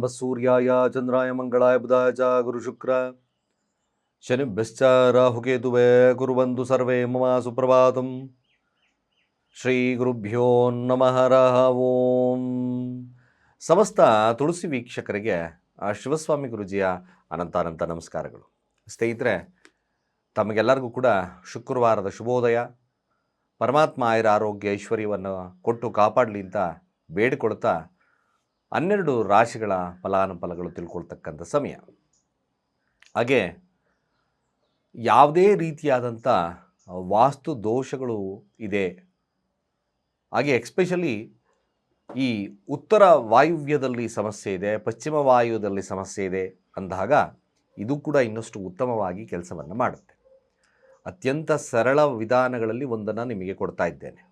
ನಮಃ ಸೂರ್ಯಾಯ ಚಂದ್ರಾಯ ಮಂಗಳಾಯ ಬುಧಾಯ ಚ ಗುರು ಶುಕ್ರ ಶನಿಭ್ಯಶ್ಚ ರಾಹುಕೇತುವೆ ಕುರುವಂತು ಸರ್ವೇ ಮಮ ಸುಪ್ರಭಾತಂ ಶ್ರೀ ಗುರುಭ್ಯೋ ನಮಃ ಓಂ ಸಮಸ್ತ ತುಳಸಿ ವೀಕ್ಷಕರಿಗೆ ಶಿವಸ್ವಾಮಿ ಗುರುಜಿಯ ಅನಂತಾನಂತ ನಮಸ್ಕಾರಗಳು. ಸ್ನೇಹಿತರೆ, ತಮಗೆಲ್ಲರಿಗೂ ಕೂಡ ಶುಕ್ರವಾರದ ಶುಭೋದಯ. ಪರಮಾತ್ಮ ಆಯುರ ಆರೋಗ್ಯ, ಐಶ್ವರ್ಯವನ್ನು ಕೊಟ್ಟು ಕಾಪಾಡಲಿ ಅಂತ ಬೇಡಿಕೊಳ್ತಾ ಹನ್ನೆರಡು ರಾಶಿಗಳ ಫಲಾನುಫಲಗಳು ತಿಳ್ಕೊಳ್ತಕ್ಕಂಥ ಸಮಯ. ಹಾಗೆ ಯಾವುದೇ ರೀತಿಯಾದಂಥ ವಾಸ್ತು ದೋಷಗಳು ಇದೆ. ಹಾಗೆ ಎಕ್ಸ್ಪೆಷಲಿ ಈ ಉತ್ತರ ವಾಯುವ್ಯದಲ್ಲಿ ಸಮಸ್ಯೆ ಇದೆ, ಪಶ್ಚಿಮ ವಾಯುವ್ಯದಲ್ಲಿ ಸಮಸ್ಯೆ ಇದೆ ಅಂದಾಗ ಇದು ಕೂಡ ಇನ್ನಷ್ಟು ಉತ್ತಮವಾಗಿ ಕೆಲಸವನ್ನು ಮಾಡುತ್ತೆ. ಅತ್ಯಂತ ಸರಳ ವಿಧಾನಗಳಲ್ಲಿ ಒಂದನ್ನು ನಿಮಗೆ ಕೊಡ್ತಾ ಇದ್ದೇನೆ.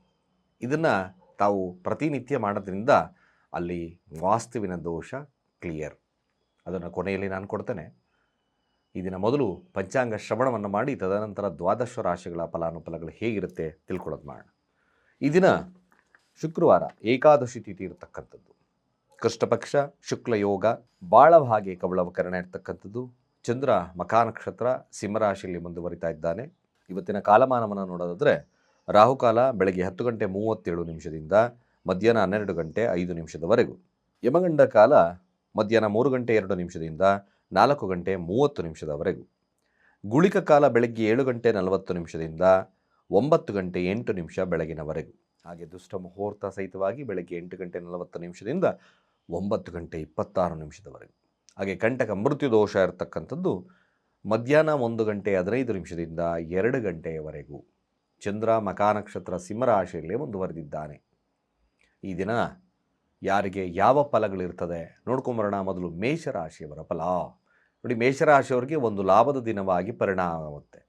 ಇದನ್ನು ತಾವು ಪ್ರತಿನಿತ್ಯ ಮಾಡೋದ್ರಿಂದ ಅಲ್ಲಿ ವಾಸ್ತುವಿನ ದೋಷ ಕ್ಲಿಯರ್ ಅದನ್ನು ಕೊನೆಯಲ್ಲಿ ನಾನು ಕೊಡ್ತೇನೆ. ಈ ದಿನ ಮೊದಲು ಪಂಚಾಂಗ ಶ್ರವಣವನ್ನು ಮಾಡಿ, ತದನಂತರ ದ್ವಾದಶ ರಾಶಿಗಳ ಫಲಾನುಫಲಗಳು ಹೇಗಿರುತ್ತೆ ತಿಳ್ಕೊಳ್ಳೋದು ಮಾಡೋಣ. ಈ ದಿನ ಶುಕ್ರವಾರ ಏಕಾದಶಿ ತಿಥಿ ಇರತಕ್ಕಂಥದ್ದು. ಕೃಷ್ಣಪಕ್ಷ ಶುಕ್ಲ ಯೋಗ ಬಾಳಭಾಗೆ ಕವಳವಕರಣ ಇರ್ತಕ್ಕಂಥದ್ದು. ಚಂದ್ರ ಮಕಾನಕ್ಷತ್ರ ಸಿಂಹರಾಶಿಯಲ್ಲಿ ಮುಂದುವರಿತಾ ಇದ್ದಾನೆ. ಇವತ್ತಿನ ಕಾಲಮಾನವನ್ನು ನೋಡೋದಾದರೆ, ರಾಹುಕಾಲ ಬೆಳಗ್ಗೆ ಹತ್ತು ಗಂಟೆ ಮೂವತ್ತೇಳು ನಿಮಿಷದಿಂದ ಮಧ್ಯಾಹ್ನ ಹನ್ನೆರಡು ಗಂಟೆ ಐದು ನಿಮಿಷದವರೆಗೂ. ಯಮಗಂಡ ಕಾಲ ಮಧ್ಯಾಹ್ನ ಮೂರು ಗಂಟೆ ಎರಡು ನಿಮಿಷದಿಂದ ನಾಲ್ಕು ಗಂಟೆ ಮೂವತ್ತು ನಿಮಿಷದವರೆಗೂ. ಗುಳಿಕ ಕಾಲ ಬೆಳಗ್ಗೆ ಏಳು ಗಂಟೆ ನಲವತ್ತು ನಿಮಿಷದಿಂದ ಒಂಬತ್ತು ಗಂಟೆ ಎಂಟು ನಿಮಿಷ ಬೆಳಗಿನವರೆಗೂ. ಹಾಗೆ ದುಷ್ಟ ಮುಹೂರ್ತ ಸಹಿತವಾಗಿ ಬೆಳಗ್ಗೆ ಎಂಟು ಗಂಟೆ ನಲವತ್ತು ನಿಮಿಷದಿಂದ ಒಂಬತ್ತು ಗಂಟೆ ಇಪ್ಪತ್ತಾರು ನಿಮಿಷದವರೆಗೂ. ಹಾಗೆ ಕಂಟಕ ಮೃತ್ಯು ದೋಷ ಇರತಕ್ಕಂಥದ್ದು ಮಧ್ಯಾಹ್ನ ಒಂದು ಗಂಟೆ ಹದಿನೈದು ನಿಮಿಷದಿಂದ ಎರಡು ಗಂಟೆಯವರೆಗೂ ಚಂದ್ರ ಮಕಾನಕ್ಷತ್ರ ಸಿಂಹರಾಶಿಯಲ್ಲೇ ಮುಂದುವರೆದಿದ್ದಾನೆ ಈ ದಿನ ಯಾರಿಗೆ ಯಾವ ಫಲಗಳಿರ್ತದೆ ನೋಡ್ಕೊಂಬರೋಣ ಮೊದಲು ಮೇಷರಾಶಿಯವರ ಫಲ. ನೋಡಿ, ಮೇಷರಾಶಿಯವರಿಗೆ ಒಂದು ಲಾಭದ ದಿನವಾಗಿ ಪರಿಣಾಮ ಆಗುತ್ತೆ.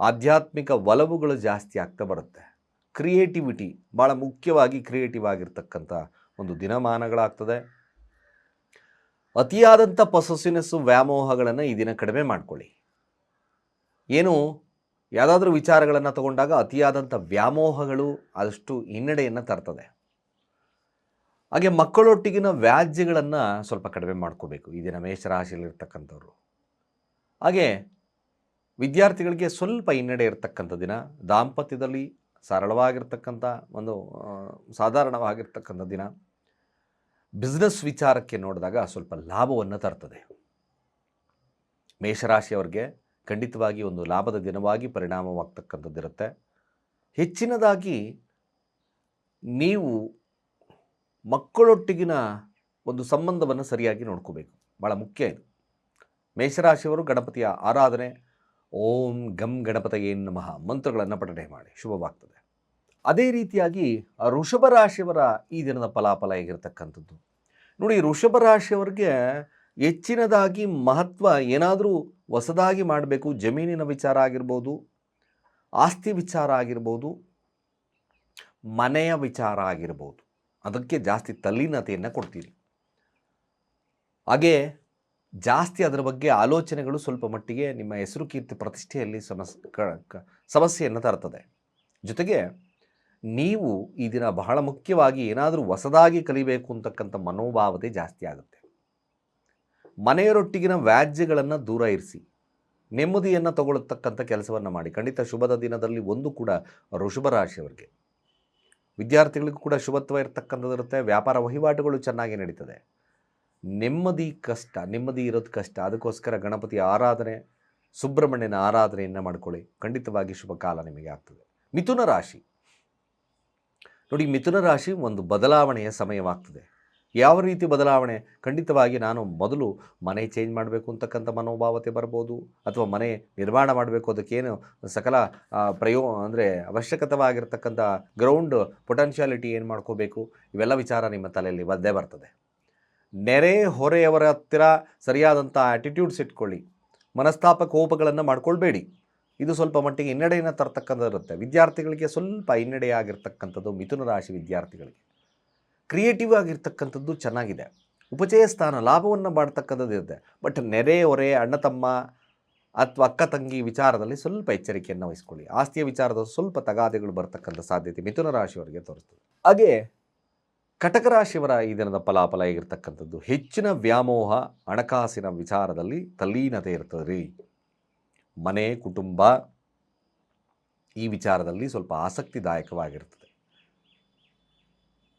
ಆಧ್ಯಾತ್ಮಿಕ ಒಲವುಗಳು ಜಾಸ್ತಿ ಆಗ್ತಾ ಬರುತ್ತೆ. ಕ್ರಿಯೇಟಿವಿಟಿ ಭಾಳ ಮುಖ್ಯವಾಗಿ ಕ್ರಿಯೇಟಿವ್ ಆಗಿರ್ತಕ್ಕಂಥ ಒಂದು ದಿನಮಾನಗಳಾಗ್ತದೆ. ಅತಿಯಾದಂಥ ಪಸಸಿನಸ್ಸು ವ್ಯಾಮೋಹಗಳನ್ನು ಈ ದಿನ ಕಡಿಮೆ ಮಾಡ್ಕೊಳ್ಳಿ. ಏನು? ಯಾವುದಾದ್ರೂ ವಿಚಾರಗಳನ್ನು ತಗೊಂಡಾಗ ಅತಿಯಾದಂಥ ವ್ಯಾಮೋಹಗಳು ಅದಷ್ಟು ಹಿನ್ನಡೆಯನ್ನು ತರ್ತದೆ. ಹಾಗೆ ಮಕ್ಕಳೊಟ್ಟಿಗಿನ ವ್ಯಾಜ್ಯಗಳನ್ನು ಸ್ವಲ್ಪ ಕಡಿಮೆ ಮಾಡ್ಕೋಬೇಕು. ಈ ದಿನ ಮೇಷರಾಶಿಯಲ್ಲಿರ್ತಕ್ಕಂಥವ್ರು ಹಾಗೆ ವಿದ್ಯಾರ್ಥಿಗಳಿಗೆ ಸ್ವಲ್ಪ ಹಿನ್ನಡೆ ಇರತಕ್ಕಂಥ ದಿನ, ದಾಂಪತ್ಯದಲ್ಲಿ ಸರಳವಾಗಿರ್ತಕ್ಕಂಥ ಒಂದು ಸಾಧಾರಣವಾಗಿರ್ತಕ್ಕಂಥ ದಿನ. ಬಿಸ್ನೆಸ್ ವಿಚಾರಕ್ಕೆ ನೋಡಿದಾಗ ಸ್ವಲ್ಪ ಲಾಭವನ್ನು ತರ್ತದೆ. ಮೇಷರಾಶಿಯವರಿಗೆ ಖಂಡಿತವಾಗಿ ಒಂದು ಲಾಭದ ದಿನವಾಗಿ ಪರಿಣಾಮವಾಗ್ತಕ್ಕಂಥದ್ದಿರುತ್ತೆ. ಹೆಚ್ಚಿನದಾಗಿ ನೀವು ಮಕ್ಕಳೊಟ್ಟಿಗಿನ ಒಂದು ಸಂಬಂಧವನ್ನು ಸರಿಯಾಗಿ ನೋಡ್ಕೋಬೇಕು. ಭಾಳ ಮುಖ್ಯ ಇದು. ಮೇಷರಾಶಿಯವರು ಗಣಪತಿಯ ಆರಾಧನೆ. ಓಂ ಗಂ ಗಣಪತಯೇ ನಮಃ ಮಂತ್ರಗಳನ್ನು ಪಠನೆ ಮಾಡಿ. ಶುಭವಾಗ್ತದೆ. ಅದೇ ರೀತಿಯಾಗಿ ಋಷಭ ರಾಶಿಯವರ ಈ ದಿನದ ಫಲಾಫಲ ಹೇಗಿರತಕ್ಕಂಥದ್ದು? ನೋಡಿ ಋಷಭ ರಾಶಿಯವರಿಗೆ ಹೆಚ್ಚಿನದಾಗಿ ಮಹತ್ವ ಏನಾದರೂ ಹೊಸದಾಗಿ ಮಾಡಬೇಕು. ಜಮೀನಿನ ವಿಚಾರ ಆಗಿರ್ಬೋದು, ಆಸ್ತಿ ವಿಚಾರ ಆಗಿರ್ಬೋದು, ಮನೆಯ ವಿಚಾರ ಆಗಿರ್ಬೋದು. ಅದಕ್ಕೆ ಜಾಸ್ತಿ ತಲ್ಲೀನತೆಯನ್ನು ಕೊಡ್ತೀರಿ. ಹಾಗೇ ಜಾಸ್ತಿ ಅದರ ಬಗ್ಗೆ ಆಲೋಚನೆಗಳು ಸ್ವಲ್ಪ ಮಟ್ಟಿಗೆ ನಿಮ್ಮ ಹೆಸರು ಕೀರ್ತಿ ಪ್ರತಿಷ್ಠೆಯಲ್ಲಿ ಸಮಸ್ ಸಮಸ್ಯೆಯನ್ನು ತರ್ತದೆ. ಜೊತೆಗೆ ನೀವು ಈ ದಿನ ಬಹಳ ಮುಖ್ಯವಾಗಿ ಏನಾದರೂ ಹೊಸದಾಗಿ ಕಲಿಬೇಕು ಅಂತಕ್ಕಂಥ ಮನೋಭಾವತೆ ಜಾಸ್ತಿ ಆಗುತ್ತೆ. ಮನೆಯರೊಟ್ಟಿಗಿನ ವ್ಯಾಜ್ಯಗಳನ್ನು ದೂರ ಇರಿಸಿ, ನೆಮ್ಮದಿಯನ್ನು ತಗೊಳ್ಳತಕ್ಕಂಥ ಕೆಲಸವನ್ನು ಮಾಡಿ. ಖಂಡಿತ ಶುಭದ ದಿನದಲ್ಲಿ ಒಂದು ಕೂಡ ವೃಷಭ ರಾಶಿಯವರಿಗೆ. ವಿದ್ಯಾರ್ಥಿಗಳಿಗೂ ಕೂಡ ಶುಭತ್ವ ಇರತಕ್ಕಂಥದ್ದಿರುತ್ತೆ. ವ್ಯಾಪಾರ ವಹಿವಾಟುಗಳು ಚೆನ್ನಾಗಿ ನಡೀತದೆ. ನೆಮ್ಮದಿ ಕಷ್ಟ, ನೆಮ್ಮದಿ ಇರೋದು ಕಷ್ಟ. ಅದಕ್ಕೋಸ್ಕರ ಗಣಪತಿಯ ಆರಾಧನೆ, ಸುಬ್ರಹ್ಮಣ್ಯನ ಆರಾಧನೆಯನ್ನು ಮಾಡ್ಕೊಳ್ಳಿ. ಖಂಡಿತವಾಗಿ ಶುಭ ಕಾಲ ನಿಮಗೆ ಆಗ್ತದೆ. ಮಿಥುನ ರಾಶಿ. ನೋಡಿ, ಮಿಥುನ ರಾಶಿ ಒಂದು ಬದಲಾವಣೆಯ ಸಮಯವಾಗ್ತದೆ. ಯಾವ ರೀತಿ ಬದಲಾವಣೆ? ಖಂಡಿತವಾಗಿ ನಾನು ಮೊದಲು ಮನೆ ಚೇಂಜ್ ಮಾಡಬೇಕು ಅಂತಕ್ಕಂಥ ಮನೋಭಾವತೆ ಬರ್ಬೋದು, ಅಥವಾ ಮನೆ ನಿರ್ಮಾಣ ಮಾಡಬೇಕು ಅದಕ್ಕೇನು ಸಕಲ ಪ್ರಯೋ, ಅಂದರೆ ಅವಶ್ಯಕತವಾಗಿರ್ತಕ್ಕಂಥ ಗ್ರೌಂಡ್ ಪೊಟೆನ್ಷಿಯಾಲಿಟಿ ಏನು ಮಾಡ್ಕೋಬೇಕು? ಇವೆಲ್ಲ ವಿಚಾರ ನಿಮ್ಮ ತಲೆಯಲ್ಲಿ ಬಂದೇ ಬರ್ತದೆ. ನೆರೆ ಹೊರೆಯವರ ಹತ್ತಿರ ಸರಿಯಾದಂಥ ಆ್ಯಟಿಟ್ಯೂಡ್ಸ್ ಇಟ್ಕೊಳ್ಳಿ. ಮನಸ್ತಾಪ ಕೋಪಗಳನ್ನು ಮಾಡ್ಕೊಳ್ಬೇಡಿ. ಇದು ಸ್ವಲ್ಪ ಮಟ್ಟಿಗೆ ಹಿನ್ನಡೆಯನ್ನು ತರ್ತಕ್ಕಂಥದ್ದು ಇರುತ್ತೆ ವಿದ್ಯಾರ್ಥಿಗಳಿಗೆ ಸ್ವಲ್ಪ ಹಿನ್ನಡೆಯಾಗಿರ್ತಕ್ಕಂಥದ್ದು ಮಿಥುನ ರಾಶಿ ವಿದ್ಯಾರ್ಥಿಗಳಿಗೆ. ಕ್ರಿಯೇಟಿವ್ ಆಗಿರ್ತಕ್ಕಂಥದ್ದು ಚೆನ್ನಾಗಿದೆ. ಉಪಚಯ ಸ್ಥಾನ, ಲಾಭವನ್ನು ಮಾಡ್ತಕ್ಕಂಥದ್ದು ಇರುತ್ತೆ ಬಟ್ ನೆರೆ, ಹೊರೆ, ಅಣ್ಣ, ತಮ್ಮ ಅಥವಾ ಅಕ್ಕ, ತಂಗಿ ವಿಚಾರದಲ್ಲಿ ಸ್ವಲ್ಪ ಎಚ್ಚರಿಕೆಯನ್ನು ವಹಿಸ್ಕೊಳ್ಳಿ. ಆಸ್ತಿಯ ವಿಚಾರದಲ್ಲಿ ಸ್ವಲ್ಪ ತಗಾದೆಗಳು ಬರ್ತಕ್ಕಂಥ ಸಾಧ್ಯತೆ ಮಿಥುನ ರಾಶಿಯವರಿಗೆ ತೋರಿಸ್ತದೆ ಹಾಗೆ ಕಟಕ ರಾಶಿಯವರ ಈ ದಿನದ ಫಲಾಫಲ ಆಗಿರ್ತಕ್ಕಂಥದ್ದು ಹೆಚ್ಚಿನ ವ್ಯಾಮೋಹ, ಹಣಕಾಸಿನ ವಿಚಾರದಲ್ಲಿ ತಲ್ಲೀನತೆ ಇರ್ತದೆ ರೀ ಮನೆ, ಕುಟುಂಬ ಈ ವಿಚಾರದಲ್ಲಿ ಸ್ವಲ್ಪ ಆಸಕ್ತಿದಾಯಕವಾಗಿರ್ತದೆ.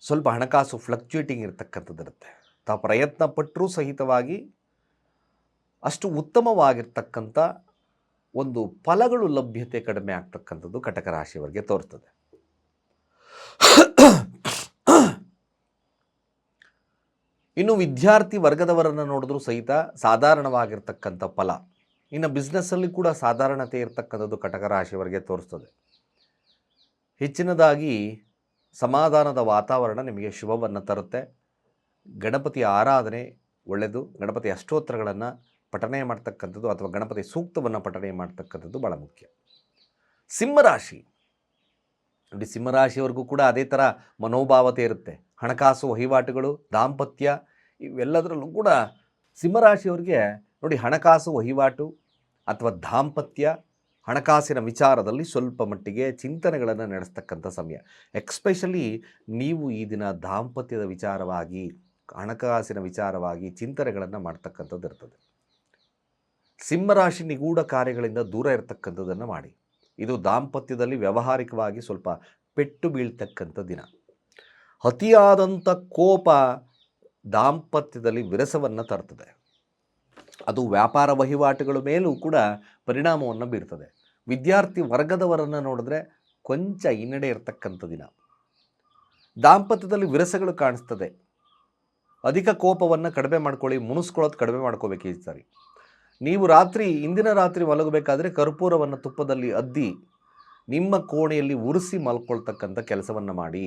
ಸ್ವಲ್ಪ ಹಣಕಾಸು ಫ್ಲಕ್ಚುಯೇಟಿಂಗ್ ಇರತಕ್ಕಂಥದ್ದು ಇರುತ್ತೆ. ತಾವು ಪ್ರಯತ್ನ ಪಟ್ಟರೂ ಸಹಿತವಾಗಿ ಅಷ್ಟು ಉತ್ತಮವಾಗಿರ್ತಕ್ಕಂಥ ಒಂದು ಫಲಗಳು ಲಭ್ಯತೆ ಕಡಿಮೆ ಆಗ್ತಕ್ಕಂಥದ್ದು ಕಟಕ ರಾಶಿಯವರಿಗೆ ತೋರ್ತದೆ. ಇನ್ನು ವಿದ್ಯಾರ್ಥಿ ವರ್ಗದವರನ್ನು ನೋಡಿದ್ರೂ ಸಹಿತ ಸಾಧಾರಣವಾಗಿರ್ತಕ್ಕಂಥ ಫಲ. ಇನ್ನು ಬಿಸ್ನೆಸ್ಸಲ್ಲಿ ಕೂಡ ಸಾಧಾರಣತೆ ಇರತಕ್ಕಂಥದ್ದು ಕಟಕ ರಾಶಿಯವರಿಗೆ ತೋರಿಸ್ತದೆ. ಹೆಚ್ಚಿನದಾಗಿ ಸಮಾಧಾನದ ವಾತಾವರಣ ನಿಮಗೆ ಶುಭವನ್ನು ತರುತ್ತೆ. ಗಣಪತಿಯ ಆರಾಧನೆ ಒಳ್ಳೆಯದು ಗಣಪತಿ ಅಷ್ಟೋತ್ತರಗಳನ್ನು ಪಠನೆ ಮಾಡ್ತಕ್ಕಂಥದ್ದು ಅಥವಾ ಗಣಪತಿ ಸೂಕ್ತವನ್ನು ಪಠನೆ ಮಾಡ್ತಕ್ಕಂಥದ್ದು ಭಾಳ ಮುಖ್ಯ. ಸಿಂಹರಾಶಿ. ನೋಡಿ, ಸಿಂಹರಾಶಿಯವರೆಗೂ ಕೂಡ ಅದೇ ಥರ ಮನೋಭಾವತೆ ಇರುತ್ತೆ. ಹಣಕಾಸು ವಹಿವಾಟುಗಳು, ದಾಂಪತ್ಯ ಇವೆಲ್ಲದರಲ್ಲೂ ಕೂಡ ಸಿಂಹರಾಶಿಯವ್ರಿಗೆ ನೋಡಿ, ಹಣಕಾಸು ವಹಿವಾಟು ಅಥವಾ ದಾಂಪತ್ಯ ಹಣಕಾಸಿನ ವಿಚಾರದಲ್ಲಿ ಸ್ವಲ್ಪ ಮಟ್ಟಿಗೆ ಚಿಂತನೆಗಳನ್ನು ನಡೆಸ್ತಕ್ಕಂಥ ಸಮಯ. ಎಕ್ಸ್ಪೆಷಲಿ ನೀವು ಈ ದಿನ ದಾಂಪತ್ಯದ ವಿಚಾರವಾಗಿ, ಹಣಕಾಸಿನ ವಿಚಾರವಾಗಿ ಚಿಂತನೆಗಳನ್ನು ಮಾಡ್ತಕ್ಕಂಥದ್ದು ಇರ್ತದೆ. ಸಿಂಹರಾಶಿ ನಿಗೂಢ ಕಾರ್ಯಗಳಿಂದ ದೂರ ಇರತಕ್ಕಂಥದ್ದನ್ನು ಮಾಡಿ. ಇದು ದಾಂಪತ್ಯದಲ್ಲಿ ವ್ಯಾವಹಾರಿಕವಾಗಿ ಸ್ವಲ್ಪ ಪೆಟ್ಟು ಬೀಳ್ತಕ್ಕಂಥ ದಿನ. ಅತಿಯಾದಂಥ ಕೋಪ ದಾಂಪತ್ಯದಲ್ಲಿ ವಿರಸವನ್ನು ತರ್ತದೆ. ಅದು ವ್ಯಾಪಾರ ವಹಿವಾಟುಗಳ ಮೇಲೂ ಕೂಡ ಪರಿಣಾಮವನ್ನು ಬೀರ್ತದೆ. ವಿದ್ಯಾರ್ಥಿ ವರ್ಗದವರನ್ನು ನೋಡಿದ್ರೆ ಕೊಂಚ ಹಿನ್ನಡೆ ಇರತಕ್ಕಂಥ ದಿನ. ದಾಂಪತ್ಯದಲ್ಲಿ ವಿರಸಗಳು ಕಾಣಿಸ್ತದೆ. ಅಧಿಕ ಕೋಪವನ್ನು ಕಡಿಮೆ ಮಾಡ್ಕೊಳ್ಳಿ ಮುನಿಸ್ಕೊಳ್ಳೋದು ಕಡಿಮೆ ಮಾಡ್ಕೋಬೇಕು ಈ ಸಾರಿ. ನೀವು ರಾತ್ರಿ, ಇಂದಿನ ರಾತ್ರಿ ಮಲಗಬೇಕಾದ್ರೆ ಕರ್ಪೂರವನ್ನು ತುಪ್ಪದಲ್ಲಿ ಅದ್ದಿ, ನಿಮ್ಮ ಕೋಣೆಯಲ್ಲಿ ಉರಿಸಿ ಮಲ್ಕೊಳ್ತಕ್ಕಂಥ ಕೆಲಸವನ್ನು ಮಾಡಿ.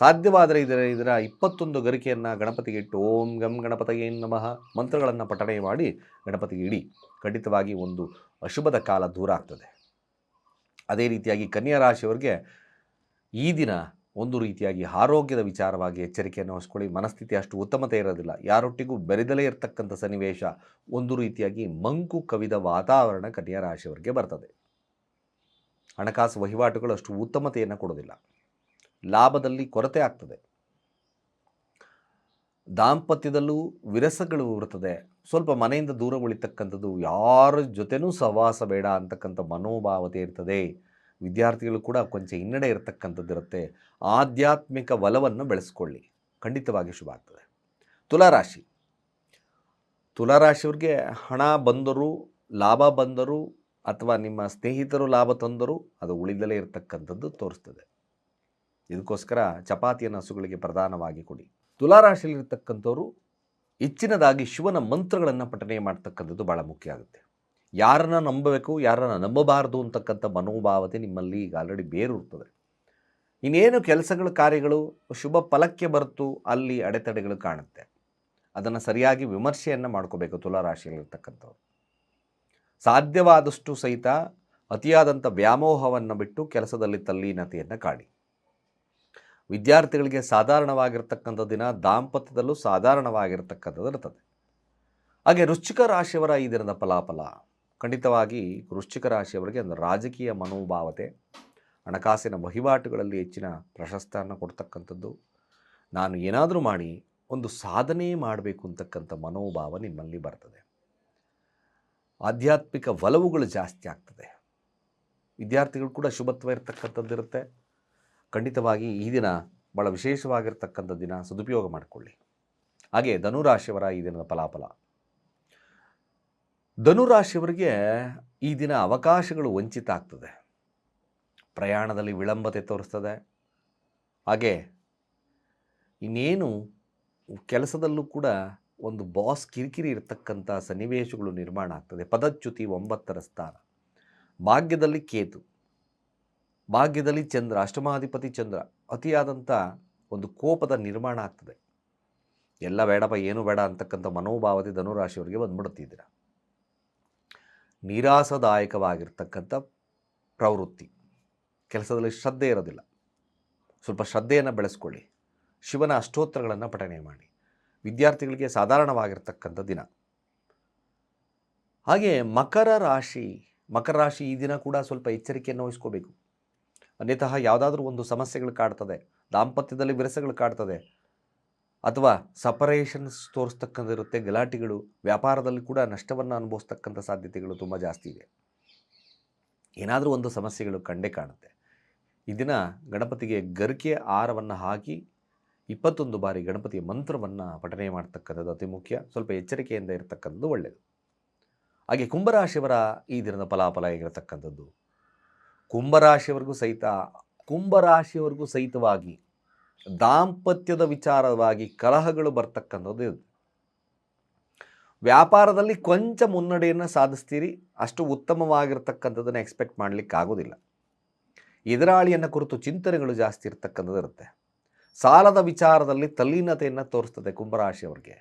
ಸಾಧ್ಯವಾದರೆ ಇದರ ಇದರ ಇಪ್ಪತ್ತೊಂದು ಗರಿಕೆಯನ್ನು ಗಣಪತಿಗೆ ಇಟ್ಟು ಓಂ ಗಂ ಗಣಪತಿಗೆ ನಮಃ ಮಂತ್ರಗಳನ್ನು ಪಠಣೆ ಮಾಡಿ ಗಣಪತಿಗೆ ಇಡಿ. ಖಂಡಿತವಾಗಿ ಒಂದು ಅಶುಭದ ಕಾಲ ದೂರ ಆಗ್ತದೆ. ಅದೇ ರೀತಿಯಾಗಿ ಕನ್ಯಾ ರಾಶಿಯವರಿಗೆ ಈ ದಿನ ಒಂದು ರೀತಿಯಾಗಿ ಆರೋಗ್ಯದ ವಿಚಾರವಾಗಿ ಎಚ್ಚರಿಕೆಯನ್ನು ವಹಿಸ್ಕೊಳ್ಳಿ. ಮನಸ್ಥಿತಿ ಅಷ್ಟು ಉತ್ತಮತೆ ಇರೋದಿಲ್ಲ. ಯಾರೊಟ್ಟಿಗೂ ಬೆರೆದಲೇ ಇರತಕ್ಕಂಥ ಸನ್ನಿವೇಶ ಒಂದು ರೀತಿಯಾಗಿ ಮಂಕು ಕವಿದ ವಾತಾವರಣ ಕನ್ಯಾ ರಾಶಿಯವರಿಗೆ ಬರ್ತದೆ. ಹಣಕಾಸು ವಹಿವಾಟುಗಳು ಅಷ್ಟು ಉತ್ತಮತೆಯನ್ನು ಕೊಡೋದಿಲ್ಲ. ಲಾಭದಲ್ಲಿ ಕೊರತೆ ಆಗ್ತದೆ. ದಾಂಪತ್ಯದಲ್ಲೂ ವಿರಸಗಳು ಇರ್ತದೆ ಸ್ವಲ್ಪ ಮನೆಯಿಂದ ದೂರ ಉಳಿತಕ್ಕಂಥದ್ದು ಯಾರ ಜೊತೆನೂ ಸಹವಾಸ ಬೇಡ ಅಂತಕ್ಕಂಥ ಮನೋಭಾವತೆ ಇರ್ತದೆ. ವಿದ್ಯಾರ್ಥಿಗಳು ಕೂಡ ಕೊಂಚ ಹಿನ್ನಡೆ ಇರತಕ್ಕಂಥದ್ದು ಇರುತ್ತೆ. ಆಧ್ಯಾತ್ಮಿಕ ಬಲವನ್ನು ಬೆಳೆಸ್ಕೊಳ್ಳಿ. ಖಂಡಿತವಾಗಿ ಶುಭ ಆಗ್ತದೆ. ತುಲಾರಾಶಿ. ತುಲಾರಾಶಿಯವ್ರಿಗೆ ಹಣ ಬಂದರೂ, ಲಾಭ ಬಂದರೂ ಅಥವಾ ನಿಮ್ಮ ಸ್ನೇಹಿತರು ಲಾಭ ತಂದರೂ ಅದು ಉಳಿದಲೇ ಇರತಕ್ಕಂಥದ್ದು ತೋರಿಸ್ತದೆ. ಇದಕ್ಕೋಸ್ಕರ ಚಪಾತಿಯನ್ನು ಹಸುಗಳಿಗೆ ಪ್ರಧಾನವಾಗಿ ಕೊಡಿ. ತುಲಾರಾಶಿಯಲ್ಲಿರ್ತಕ್ಕಂಥವ್ರು ಹೆಚ್ಚಿನದಾಗಿ ಶಿವನ ಮಂತ್ರಗಳನ್ನು ಪಠನೆ ಮಾಡ್ತಕ್ಕಂಥದ್ದು ಭಾಳ ಮುಖ್ಯ ಆಗುತ್ತೆ. ಯಾರನ್ನ ನಂಬಬೇಕು, ಯಾರನ್ನ ನಂಬಬಾರದು ಅಂತಕ್ಕಂಥ ಮನೋಭಾವತೆ ನಿಮ್ಮಲ್ಲಿ ಈಗ ಆಲ್ರೆಡಿ ಬೇರೂರ್ತದೆ ಇನ್ನೇನು ಕೆಲಸಗಳು ಕಾರ್ಯಗಳು, ಶುಭ ಫಲಕ್ಕೆ ಬರುತ್ತು ಅಲ್ಲಿ ಅಡೆತಡೆಗಳು ಕಾಣುತ್ತೆ. ಅದನ್ನು ಸರಿಯಾಗಿ ವಿಮರ್ಶೆಯನ್ನು ಮಾಡ್ಕೋಬೇಕು ತುಲಾರಾಶಿಯಲ್ಲಿರ್ತಕ್ಕಂಥವ್ರು. ಸಾಧ್ಯವಾದಷ್ಟು ಸಹಿತ ಅತಿಯಾದಂಥ ವ್ಯಾಮೋಹವನ್ನು ಬಿಟ್ಟು ಕೆಲಸದಲ್ಲಿ ತಲ್ಲೀನತೆಯನ್ನು ಕಾಡಿ. ವಿದ್ಯಾರ್ಥಿಗಳಿಗೆ ಸಾಧಾರಣವಾಗಿರ್ತಕ್ಕಂಥ ದಿನ ದಾಂಪತ್ಯದಲ್ಲೂ ಸಾಧಾರಣವಾಗಿರ್ತಕ್ಕಂಥದ್ದು ಇರ್ತದೆ. ಹಾಗೆ ವೃಶ್ಚಿಕ ರಾಶಿಯವರ ಈ ದಿನದ ಫಲಾಫಲ, ಖಂಡಿತವಾಗಿ ವೃಶ್ಚಿಕ ರಾಶಿಯವರಿಗೆ ಒಂದು ರಾಜಕೀಯ ಮನೋಭಾವತೆ, ಹಣಕಾಸಿನ ವಹಿವಾಟುಗಳಲ್ಲಿ ಹೆಚ್ಚಿನ ಪ್ರಶಸ್ತಿಯನ್ನು ಕೊಡ್ತಕ್ಕಂಥದ್ದು, ನಾನು ಏನಾದರೂ ಮಾಡಿ ಒಂದು ಸಾಧನೆ ಮಾಡಬೇಕು ಅಂತಕ್ಕಂಥ ಮನೋಭಾವ ನಿಮ್ಮಲ್ಲಿ ಬರ್ತದೆ. ಆಧ್ಯಾತ್ಮಿಕ ಒಲವುಗಳು ಜಾಸ್ತಿ ಆಗ್ತದೆ. ವಿದ್ಯಾರ್ಥಿಗಳು ಕೂಡ ಶುಭತ್ವ ಇರತಕ್ಕಂಥದ್ದು ಇರುತ್ತೆ ಖಂಡಿತವಾಗಿ ಈ ದಿನ ಭಾಳ ವಿಶೇಷವಾಗಿರ್ತಕ್ಕಂಥ ದಿನ ಸದುಪಯೋಗ ಮಾಡಿಕೊಳ್ಳಿ. ಹಾಗೆ ಧನುರಾಶಿಯವರ ಈ ದಿನದ ಫಲಾಫಲ. ಧನುರಾಶಿಯವರಿಗೆ ಈ ದಿನ ಅವಕಾಶಗಳು ವಂಚಿತ ಆಗ್ತದೆ. ಪ್ರಯಾಣದಲ್ಲಿ ವಿಳಂಬತೆ ತೋರಿಸ್ತದೆ. ಹಾಗೆ ಇನ್ನೇನು ಕೆಲಸದಲ್ಲೂ ಕೂಡ ಒಂದು ಬಾಸ್ ಕಿರಿಕಿರಿ ಇರತಕ್ಕಂಥ ಸನ್ನಿವೇಶಗಳು ನಿರ್ಮಾಣ ಆಗ್ತದೆ. ಪದಚ್ಯುತಿ ಒಂಬತ್ತರ ಸ್ಥಾನ. ಭಾಗ್ಯದಲ್ಲಿ ಕೇತು. ಭಾಗ್ಯದಲ್ಲಿ ಚಂದ್ರ, ಅಷ್ಟಮಾಧಿಪತಿ ಚಂದ್ರ ಅತಿಯಾದಂಥ ಒಂದು ಕೋಪದ ನಿರ್ಮಾಣ ಆಗ್ತದೆ. ಎಲ್ಲ ಬೇಡಪ್ಪ, ಏನು ಬೇಡ ಅಂತಕ್ಕಂಥ ಮನೋಭಾವತೆ ಧನುರಾಶಿಯವರಿಗೆ ಬಂದ್ಬಿಡುತ್ತಿದ್ದೀರ ನಿರಾಸದಾಯಕವಾಗಿರ್ತಕ್ಕಂಥ ಪ್ರವೃತ್ತಿ. ಕೆಲಸದಲ್ಲಿ ಶ್ರದ್ಧೆ ಇರೋದಿಲ್ಲ. ಸ್ವಲ್ಪ ಶ್ರದ್ಧೆಯನ್ನು ಬೆಳೆಸ್ಕೊಳ್ಳಿ. ಶಿವನ ಅಷ್ಟೋತ್ತರಗಳನ್ನು ಪಠನೆ ಮಾಡಿ. ವಿದ್ಯಾರ್ಥಿಗಳಿಗೆ ಸಾಧಾರಣವಾಗಿರ್ತಕ್ಕಂಥ ದಿನ. ಹಾಗೆ ಮಕರ ರಾಶಿ ಮಕರ ರಾಶಿ ಈ ದಿನ ಕೂಡ ಸ್ವಲ್ಪ ಎಚ್ಚರಿಕೆಯನ್ನು ವಹಿಸ್ಕೋಬೇಕು. ಅನ್ಯತಃ ಯಾವುದಾದ್ರೂ ಒಂದು ಸಮಸ್ಯೆಗಳು ಕಾಡ್ತದೆ, ದಾಂಪತ್ಯದಲ್ಲಿ ವಿರಸಗಳು ಕಾಡ್ತದೆ ಅಥವಾ ಸಪರೇಷನ್ಸ್ ತೋರಿಸ್ತಕ್ಕಂಥಿರುತ್ತೆ ಗಲಾಟೆಗಳು, ವ್ಯಾಪಾರದಲ್ಲಿ ಕೂಡ ನಷ್ಟವನ್ನು ಅನುಭವಿಸ್ತಕ್ಕಂಥ ಸಾಧ್ಯತೆಗಳು ತುಂಬ ಜಾಸ್ತಿ ಇದೆ. ಏನಾದರೂ ಒಂದು ಸಮಸ್ಯೆಗಳು ಕಂಡೇ ಕಾಣುತ್ತೆ. ಈ ದಿನ ಗಣಪತಿಗೆ ಗರಿಕೆ ಆಹಾರವನ್ನು ಹಾಕಿ ಇಪ್ಪತ್ತೊಂದು ಬಾರಿ ಗಣಪತಿಯ ಮಂತ್ರವನ್ನು ಪಠನೆ ಮಾಡ್ತಕ್ಕಂಥದ್ದು ಅತಿ ಮುಖ್ಯ, ಸ್ವಲ್ಪ ಎಚ್ಚರಿಕೆಯಿಂದ ಇರತಕ್ಕಂಥದ್ದು ಒಳ್ಳೆಯದು ಹಾಗೆ ಕುಂಭರಾಶಿಯವರ ಈ ದಿನದ ಫಲಾಫಲ ಹೇಗಿರತಕ್ಕಂಥದ್ದು? ಕುಂಭರಾಶಿಯವರೆಗೂ ಸಹಿತ, ಕುಂಭರಾಶಿಯವರೆಗೂ ಸಹಿತವಾಗಿ ದಾಂಪತ್ಯದ ವಿಚಾರವಾಗಿ ಕಲಹಗಳು ಬರ್ತಕ್ಕಂಥದ್ದು ಇದೆ. ವ್ಯಾಪಾರದಲ್ಲಿ ಕೊಂಚ ಮುನ್ನಡೆಯನ್ನು ಸಾಧಿಸ್ತೀರಿ, ಅಷ್ಟು ಉತ್ತಮವಾಗಿರ್ತಕ್ಕಂಥದ್ದನ್ನು ಎಕ್ಸ್ಪೆಕ್ಟ್ ಮಾಡಲಿಕ್ಕೆ ಆಗೋದಿಲ್ಲ. ಎದುರಾಳಿಯನ್ನು ಕುರಿತು ಚಿಂತನೆಗಳು ಜಾಸ್ತಿ ಇರ್ತಕ್ಕಂಥದ್ದು ಇರುತ್ತೆ. ಸಾಲದ ವಿಚಾರದಲ್ಲಿ ತಲ್ಲೀನತೆಯನ್ನು ತೋರಿಸ್ತದೆ ಕುಂಭರಾಶಿಯವರಿಗೆ.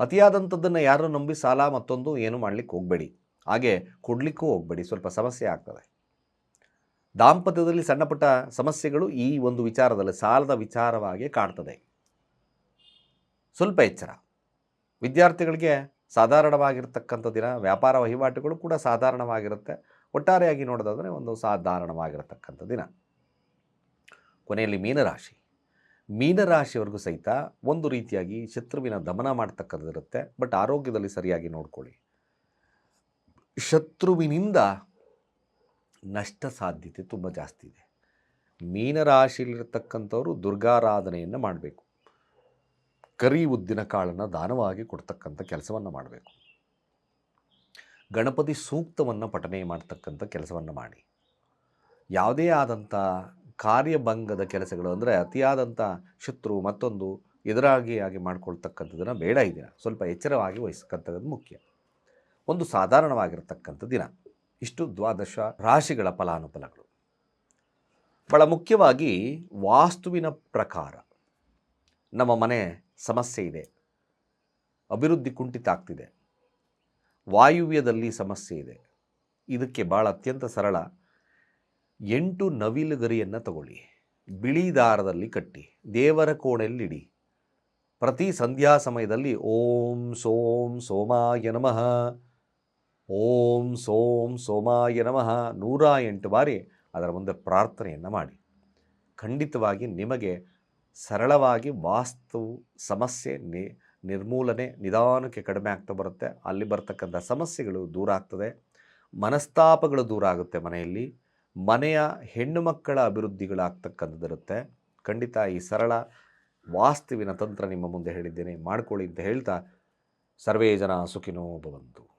ಅತಿಯಾದಂಥದ್ದನ್ನು ಯಾರು ನಂಬಿ ಸಾಲ ಮತ್ತೊಂದು ಏನು ಮಾಡಲಿಕ್ಕೆ ಹೋಗಬೇಡಿ. ಹಾಗೆ ಕೊಡಲಿಕ್ಕೂ ಹೋಗಬೇಡಿ, ಸ್ವಲ್ಪ ಸಮಸ್ಯೆ ಆಗ್ತದೆ. ದಾಂಪತ್ಯದಲ್ಲಿ ಸಣ್ಣಪುಟ್ಟ ಸಮಸ್ಯೆಗಳು ಈ ಒಂದು ವಿಚಾರದಲ್ಲಿ ಸಾಲದ ವಿಚಾರವಾಗಿ ಕಾಡ್ತದೆ. ಸ್ವಲ್ಪ ಎಚ್ಚರ. ವಿದ್ಯಾರ್ಥಿಗಳಿಗೆ ಸಾಧಾರಣವಾಗಿರ್ತಕ್ಕಂಥ ದಿನ, ವ್ಯಾಪಾರ ವಹಿವಾಟುಗಳು ಕೂಡ ಸಾಧಾರಣವಾಗಿರುತ್ತೆ. ಒಟ್ಟಾರೆಯಾಗಿ ನೋಡೋದಾದರೆ ಒಂದು ಸಾಧಾರಣವಾಗಿರತಕ್ಕಂಥ ದಿನ. ಕೊನೆಯಲ್ಲಿ ಮೀನರಾಶಿ. ಮೀನರಾಶಿಯವರೆಗೂ ಸಹಿತ ಒಂದು ರೀತಿಯಾಗಿ ಶತ್ರುವಿನ ದಮನ ಮಾಡ್ತಕ್ಕಂಥದ್ದಿರುತ್ತೆ. ಬಟ್ ಆರೋಗ್ಯದಲ್ಲಿ ಸರಿಯಾಗಿ ನೋಡ್ಕೊಳ್ಳಿ. ಶತ್ರುವಿನಿಂದ ನಷ್ಟ ಸಾಧ್ಯತೆ ತುಂಬ ಜಾಸ್ತಿ ಇದೆ. ಮೀನರಾಶಿಲಿರ್ತಕ್ಕಂಥವರು ದುರ್ಗಾರಾಧನೆಯನ್ನು ಮಾಡಬೇಕು. ಕರಿ ಉದ್ದಿನ ಕಾಳನ್ನು ದಾನವಾಗಿ ಕೊಡ್ತಕ್ಕಂಥ ಕೆಲಸವನ್ನು ಮಾಡಬೇಕು. ಗಣಪತಿ ಸೂಕ್ತವನ್ನು ಪಠನೆ ಮಾಡ್ತಕ್ಕಂಥ ಕೆಲಸವನ್ನು ಮಾಡಿ. ಯಾವುದೇ ಆದಂಥ ಕಾರ್ಯಭಂಗದ ಕೆಲಸಗಳು ಅಂದರೆ ಅತಿಯಾದಂಥ ಶತ್ರು ಮತ್ತೊಂದು ಎದುರಾಗಿ ಆಗಿ ಮಾಡ್ಕೊಳ್ತಕ್ಕಂಥದ್ದನ್ನು ಬೇಡ ದಿನ. ಸ್ವಲ್ಪ ಎಚ್ಚರವಾಗಿ ವಹಿಸ್ತಕ್ಕಂಥದ್ದು ಮುಖ್ಯ. ಒಂದು ಸಾಧಾರಣವಾಗಿರ್ತಕ್ಕಂಥ ದಿನ. ಇಷ್ಟು ದ್ವಾದಶ ರಾಶಿಗಳ ಫಲಾನುಫಲಗಳು. ಬಹಳ ಮುಖ್ಯವಾಗಿ ವಾಸ್ತುವಿನ ಪ್ರಕಾರ ನಮ್ಮ ಮನೆ ಸಮಸ್ಯೆ ಇದೆ. ಅಭಿವೃದ್ಧಿ ಕುಂಠಿತ ಆಗ್ತಿದೆ. ವಾಯುವ್ಯದಲ್ಲಿ ಸಮಸ್ಯೆ ಇದೆ. ಇದಕ್ಕೆ ಭಾಳ ಅತ್ಯಂತ ಸರಳ ಎಂಟು ನವಿಲು ಗರಿಯನ್ನು ತಗೊಳ್ಳಿ. ಬಿಳಿ ದಾರದಲ್ಲಿ ಕಟ್ಟಿ, ದೇವರ ಕೋಣೆಯಲ್ಲಿಡಿ ಪ್ರತಿ ಸಂಧ್ಯಾ ಸಮಯದಲ್ಲಿ ಓಂ ಸೋಂ ಸೋಮಾಯ ನಮಃ. ಓಂ ಸೋಂ ಸೋಮಾಯ ನಮಃ ನೂರ ಎಂಟು ಬಾರಿ ಅದರ ಮುಂದೆ ಪ್ರಾರ್ಥನೆಯನ್ನು ಮಾಡಿ. ಖಂಡಿತವಾಗಿ ನಿಮಗೆ ಸರಳವಾಗಿ ವಾಸ್ತು ಸಮಸ್ಯೆ ನಿ ನಿರ್ಮೂಲನೆ ನಿಧಾನಕ್ಕೆ ಕಡಿಮೆ ಆಗ್ತಾ ಬರುತ್ತೆ. ಅಲ್ಲಿ ಬರ್ತಕ್ಕಂಥ ಸಮಸ್ಯೆಗಳು ದೂರ ಆಗ್ತದೆ. ಮನಸ್ತಾಪಗಳು ದೂರ ಆಗುತ್ತೆ ಮನೆಯಲ್ಲಿ. ಮನೆಯ ಹೆಣ್ಣು ಮಕ್ಕಳ ಅಭಿವೃದ್ಧಿಗಳಾಗ್ತಕ್ಕಂಥದ್ದಿರುತ್ತೆ ಖಂಡಿತ ಈ ಸರಳ ವಾಸ್ತುವಿನ ತಂತ್ರ ನಿಮ್ಮ ಮುಂದೆ ಹೇಳಿದ್ದೇನೆ. ಮಾಡ್ಕೊಳ್ಳಿ ಅಂತ ಹೇಳ್ತಾ ಸರ್ವೇ ಜನ ಸುಖಿನೋ ಭವಂತು.